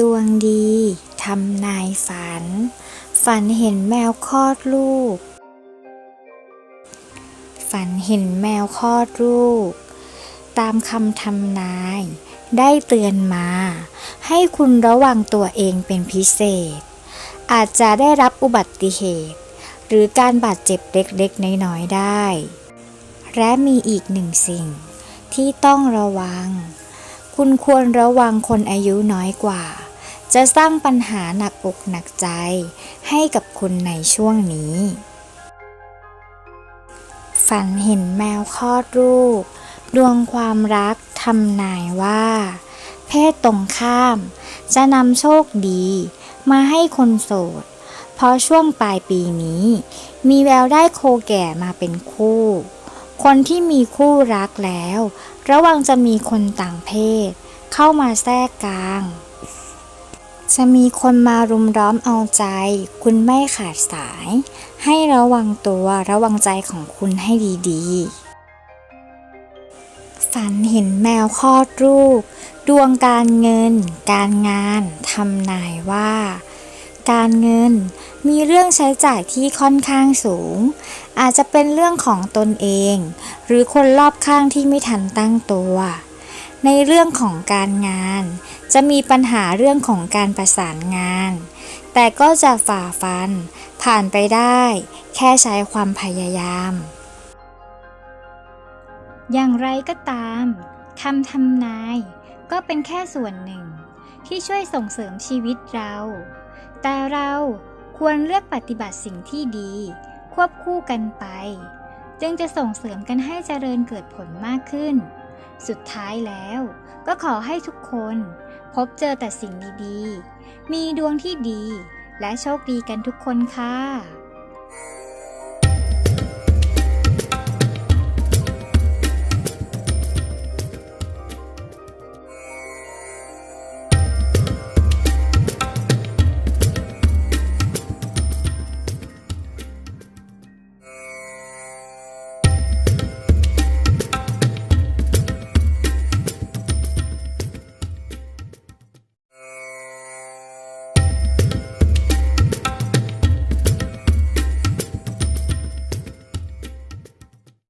ดวงดีทำนายฝัน ฝันเห็นแมวคลอดลูก ฝันเห็นแมวคลอดลูก ตามคำทำนาย ได้เตือนมา ให้คุณระวังตัวเองเป็นพิเศษ อาจจะได้รับอุบัติเหตุ หรือการบาดเจ็บเล็กๆ น้อยๆ ได้ และมีอีกหนึ่งสิ่งที่ต้องระวัง คุณควรระวังคนอายุน้อยกว่า จะสร้างปัญหาหนักอกหนักใจ ให้กับคุณในช่วงนี้ ฝันเห็นแมวคลอดลูก ดวงความรักทำนายว่า เพศตรงข้าม จะนำโชคดี มาให้คนโสด เพราะช่วงปลายปีนี้ มีแววได้โคแก่มาเป็นคู่ คนที่มีคู่รักแล้ว ระวังจะมีคนต่างเพศ เข้ามาแทรกกลาง จะมีคนมารุมร้อมเอาใจ คุณไม่ขาดสาย ให้ระวังตัวระวังใจของคุณให้ดีๆ ฝันเห็นแมวคลอดลูก ดวงการเงิน การงานทำนายว่า การเงิน มีเรื่องใช้จ่ายที่ค่อนข้างสูง อาจจะเป็นเรื่องของตนเอง หรือคนรอบข้างที่ไม่ทันตั้งตัว ในเรื่องของการงาน จะมีปัญหาเรื่องของการประสานงาน แต่ก็จะฝ่าฟัน ผ่านไปได้ แค่ใช้ความพยายาม อย่างไรก็ตามคำทำนายก็เป็นแค่ส่วนหนึ่งที่ช่วยส่งเสริมชีวิตเรา แต่เราควรเลือกปฏิบัติสิ่งที่ดี ควบคู่กันไป จึงจะส่งเสริมกันให้เจริญเกิดผลมากขึ้น สุดท้ายแล้วก็ขอให้ทุกคน พบเจอแต่สิ่งดีๆ มีดวงที่ดีและโชคดีกันทุกคนค่ะ